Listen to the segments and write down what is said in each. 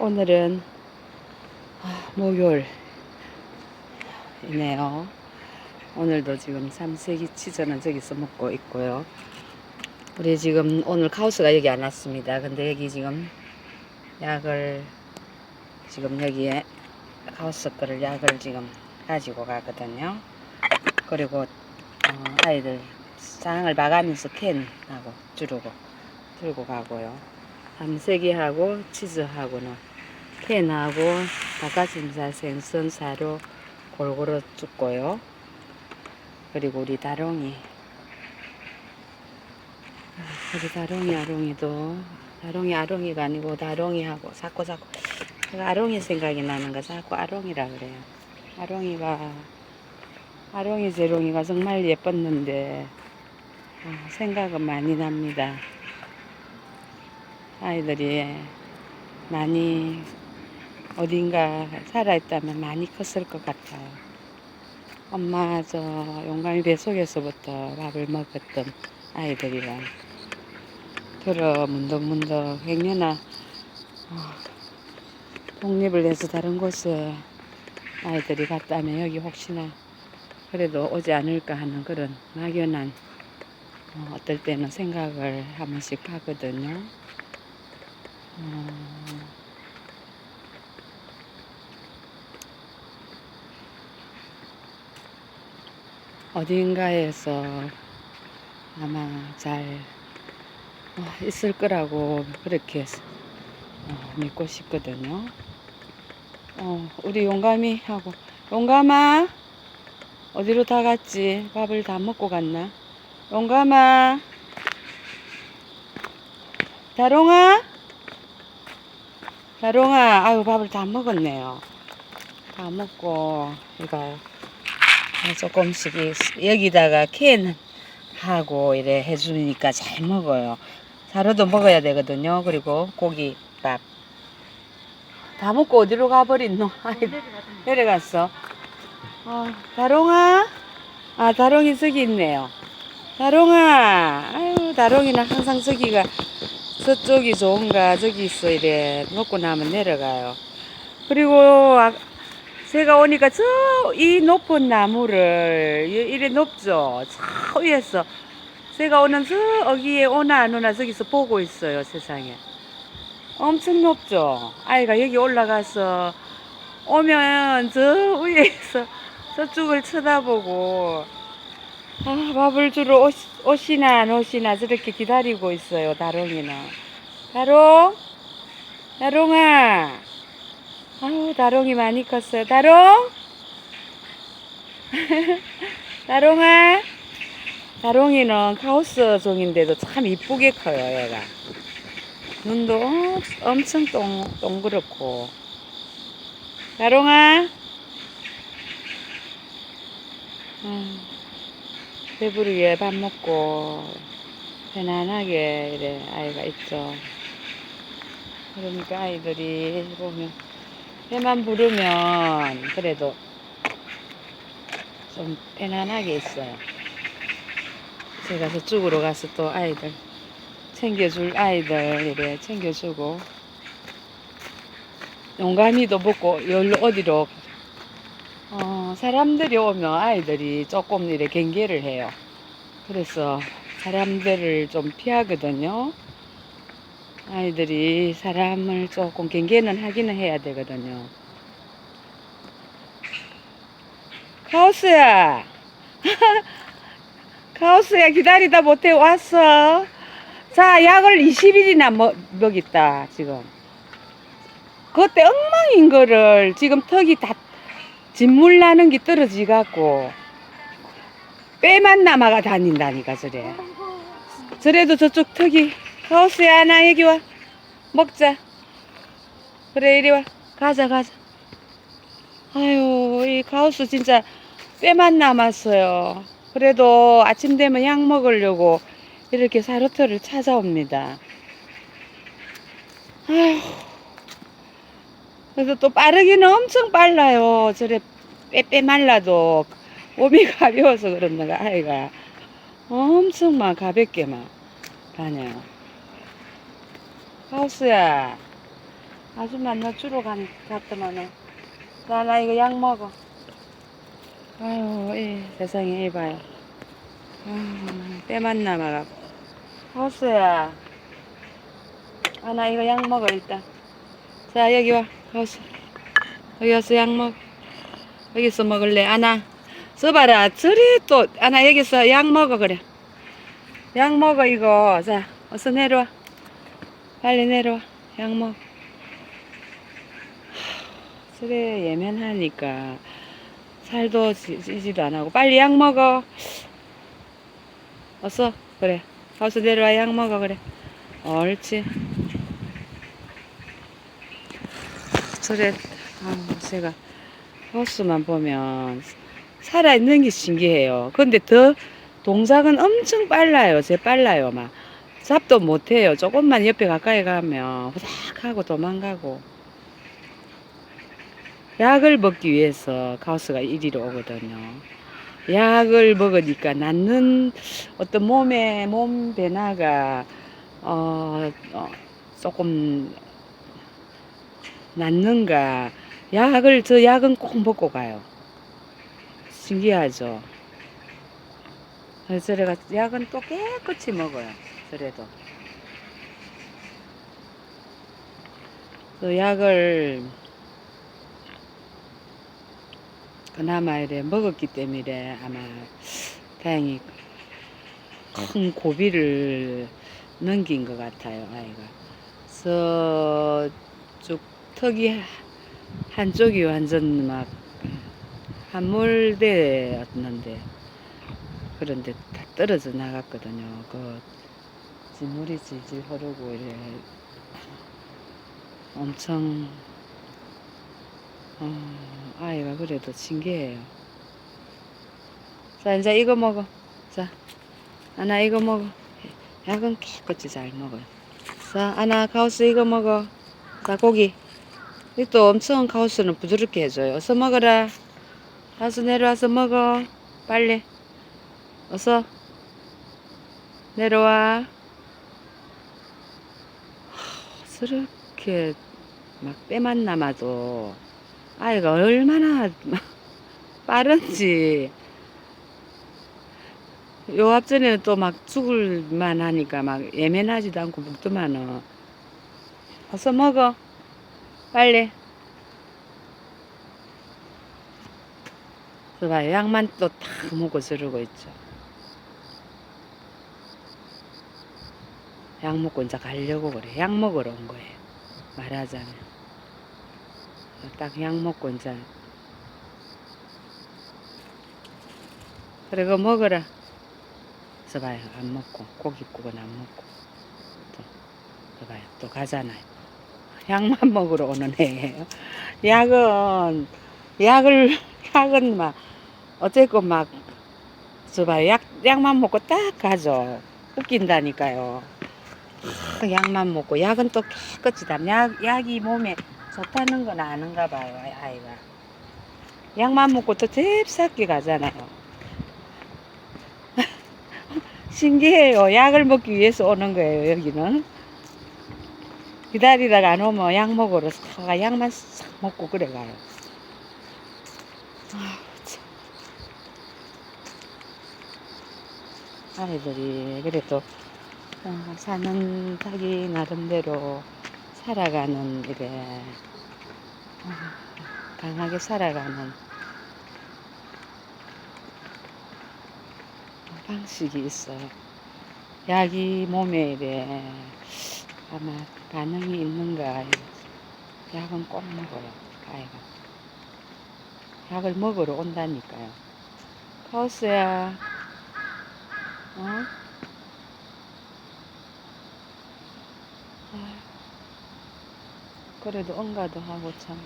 오늘은 아, 목요일이네요. 오늘도 지금 삼세기 치즈는 저기서 먹고 있고요. 우리 지금 오늘 카우스가 여기 안 왔습니다. 근데 여기 지금 약을 지금 여기에 카우스 거를 약을 지금 가지고 가거든요. 그리고 어, 아이들 장을 봐가면서 캔하고 주르고 들고 가고요. 삼세기하고 치즈하고는 캔하고 닭가슴살 생선 사료 골고루 줍고요. 그리고 우리 다롱이 아, 우리 다롱이 아롱이도 다롱이 아롱이가 아니고 다롱이하고 자꾸 자꾸 아롱이 생각이 나는 거 자꾸 아롱이라 그래요. 아롱이가 아롱이 재롱이가 정말 예뻤는데 아, 생각은 많이 납니다. 아이들이 많이 어딘가 살아있다면 많이 컸을 것 같아요. 엄마 저 용감이 뱃속에서부터 밥을 먹었던 아이들이라 들어 문덕문덕 행여나 어, 독립을 해서 다른 곳에 아이들이 갔다면 여기 혹시나 그래도 오지 않을까 하는 그런 막연한 어, 어떨 때는 생각을 한 번씩 하거든요. 어딘가에서 아마 잘 어, 있을 거라고 그렇게 어, 믿고 싶거든요. 어, 우리 용감이 하고 용감아 어디로 다 갔지? 밥을 다 먹고 갔나? 용감아 다롱아 다롱아 아유 밥을 다 먹었네요. 다 먹고 이거 조금씩 이- 여기다가 캔 하고 이래 해주니까 잘 먹어요. 사료도 먹어야 되거든요. 그리고 고기 밥. 다 먹고 어디로 가버린노? 내려갔어. 어, 다롱아? 아, 다롱이 저기 있네요. 다롱아. 아유, 다롱이는 항상 저기가 저쪽이 좋은가 저기 있어 이래 먹고 나면 내려가요. 그리고 아, 제가 오니까 저 이 높은 나무를 이- 이래 높죠. 저 위에서 제가 오는 저 어기에 오나 안 오나 저기서 보고 있어요 세상에. 엄청 높죠. 아이가 여기 올라가서 오면 저 위에서 저쪽을 쳐다보고 아, 밥을 주러 오시, 오시나 안 오시나 저렇게 기다리고 있어요 다롱이는. 다롱? 다롱아. 아우 다롱이 많이 컸어요. 다롱? 다롱아? 다롱이는 카오스 종인데도 참 이쁘게 커요, 얘가. 눈도 엄- 엄청 동, 동그랗고. 다롱아? 아, 배부르게 밥 먹고, 편안하게, 이래, 아이가 있죠. 그러니까 아이들이 보면, 배만 부르면, 그래도 좀 편안하게 있어요. 제가 저쪽으로 가서 또 아이들 챙겨줄 아이들 이래 챙겨주고 용감이도 먹고 열로 어디로 어, 사람들이 오면 아이들이 조금 이래 경계를 해요. 그래서 사람들을 좀 피하거든요. 아이들이 사람을 조금 경계는 하기는 해야 되거든요. 카오스야. 카오스야 기다리다 못해 왔어. 자 약을 20일이나 먹, 먹있다 지금. 그때 엉망인 거를 지금 턱이 다 진물 나는 게 떨어지 갖고 빼만 남아가 다닌다니까 저래. 저래도 저쪽 턱이 카오스야 나 여기 와 먹자. 그래 이리 와 가자 가자. 아유 이 카오스 진짜 빼만 남았어요. 그래도 아침 되면 약 먹으려고 이렇게 사료터를 찾아옵니다. 아휴. 그래서 또 빠르기는 엄청 빨라요. 저래 빼빼 말라도 몸이 가벼워서 그런가 아이가 엄청 막 가볍게 막 다녀요. 하우스야. 아줌마 너 주러 간, 갔더만은. 나, 나 이거 약 먹어. 아유, 이 세상에, 이 봐요. 아유, 빼만 남아갖고. 허수야. 아, 나 이거 약 먹어, 일단. 자, 여기 와. 허수. 여기 와서 약 먹어. 여기서 먹을래? 아나. 써봐라. 저리 또, 아나, 여기서 약 먹어, 그래. 약 먹어, 이거. 자, 어서 내려와. 빨리 내려와. 약 먹어. 그래 예면하니까 살도 찌- 찌지도 안 하고 빨리 약 먹어. 어서. 그래. 어서 내려와. 약 먹어. 그래. 옳지. 저래 아 제가 호수만 보면 살아있는 게 신기해요. 근데 더 동작은 엄청 빨라요. 제 빨라요 막 잡도 못해요 조금만 옆에 가까이 가면 후닥 하고 도망가고 약을 먹기 위해서 카오스가 이리로 오거든요. 약을 먹으니까 낫는 어떤 몸의 몸 변화가 어, 어, 조금 낫는가. 약을 저 약은 꼭 먹고 가요. 신기하죠. 그래서 저래가 약은 또 깨끗이 먹어요. 저래도. 그 약을 그나마 이래 먹었기 때문에 아마 다행히 큰 고비를 넘긴 것 같아요 아이가. 저쪽 턱이 한쪽이 완전 막 한물대였는데 그런데 다 떨어져 나갔거든요. 그 물이 질질 흐르고 이래 엄청 어, 아이가 그래도 신기해요. 자, 이제 이거 먹어. 자, 아나 이거 먹어. 약은 깨끗이 잘 먹어요. 자, 아나 가우스 이거 먹어. 자, 고기. 이또 엄청 가우스는 부드럽게 해줘요. 어서 먹어라. 가수 내려와서 먹어. 빨리. 어서. 내려와. 하, 저렇게 막 빼만 남아도 아이가 얼마나 빠른지. 요 앞전에는 또 막 죽을 만 하니까 막 예민하지도 않고 먹더만은. 어서 먹어. 빨리. 그 봐요. 약만 또 탁 먹고 저러고 있죠. 약 먹고 이제 가려고 그래. 약 먹으러 온 거예요. 말하자면. 딱 약 먹고 이제. 그래, 그 먹어라. 그래서 봐요. 안 먹고. 고깃국은 안 먹고. 또, 그 봐요. 또 가잖아요. 약만 먹으러 오는 애예요. 약은, 약을, 약은 막, 어쨌건 막, 저 봐요. 약, 약만 먹고 딱 가죠. 웃긴다니까요. 그 약만 먹고, 약은 또 깨끗이 다, 약, 약이 몸에 좋다는 건 아는가 봐요, 아이- 아이가. 약만 먹고 또 잽싸게 가잖아요. 신기해요. 약을 먹기 위해서 오는 거예요, 여기는. 기다리다가 안 오면 약 먹으러 싹, 약만 싹 먹고 그래 가요. 참. 아이들이 그래도 어, 사는 자기 나름대로 살아가는 이래 어, 강하게 살아가는 방식이 있어요. 약이 몸에 이래 아마 반응이 있는가 약은 꼭 먹어요 아이가 약을 먹으러 온다니까요 카오스야 어? 아휴, 그래도 응가도 하고 참.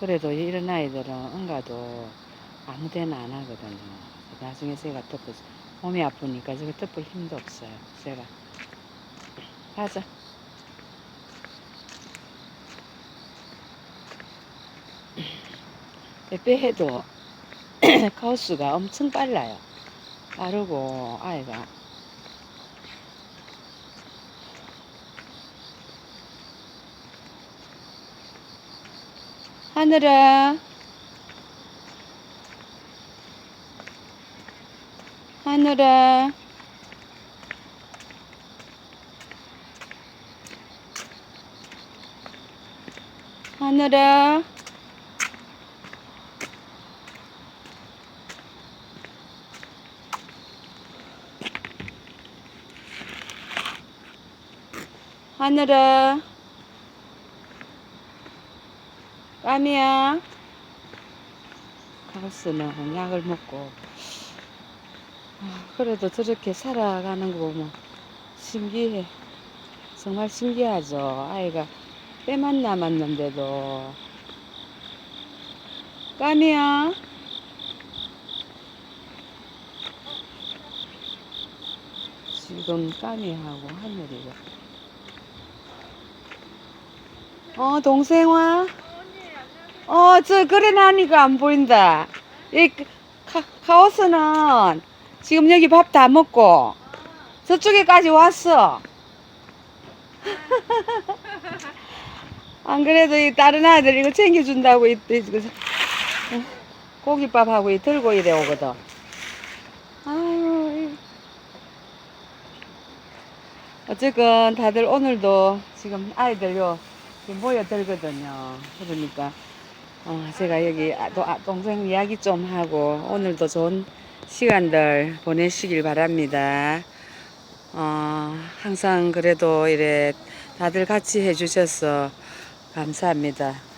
그래도 이런 아이들은 응가도 아무 데나 안 하거든요. 나중에 제가 덮어 몸이 아프니까 저거 덮을 힘도 없어요 제가. 가자. 빼빼해도 카우스가 엄청 빨라요. 빠르고 아이가 하늘아. 하늘아. 하늘아. 하늘아. 까미야. 가스는 약을 먹고. 아, 그래도 저렇게 살아가는 거 보면 신기해. 정말 신기하죠. 아이가 빼만 남았는데도. 까미야. 지금 까미하고 하늘이가. 어, 동생아. 어, 저, 그래, 나니까 안 보인다. 이, 카, 카오스는 지금 여기 밥 다 먹고, 저쪽에까지 왔어. 안 그래도 이 다른 아들 이거 챙겨준다고 이, 이, 그, 어, 고깃밥하고 이 들고 이래 오거든. 아유, 이. 어쨌건 다들 오늘도 지금 아이들 요 모여들거든요. 그러니까 어, 제가 여기 아, 도- 아, 동생 이야기 좀 하고 오늘도 좋은 시간들 보내시길 바랍니다. 어, 항상 그래도 이래 다들 같이 해주셔서 감사합니다.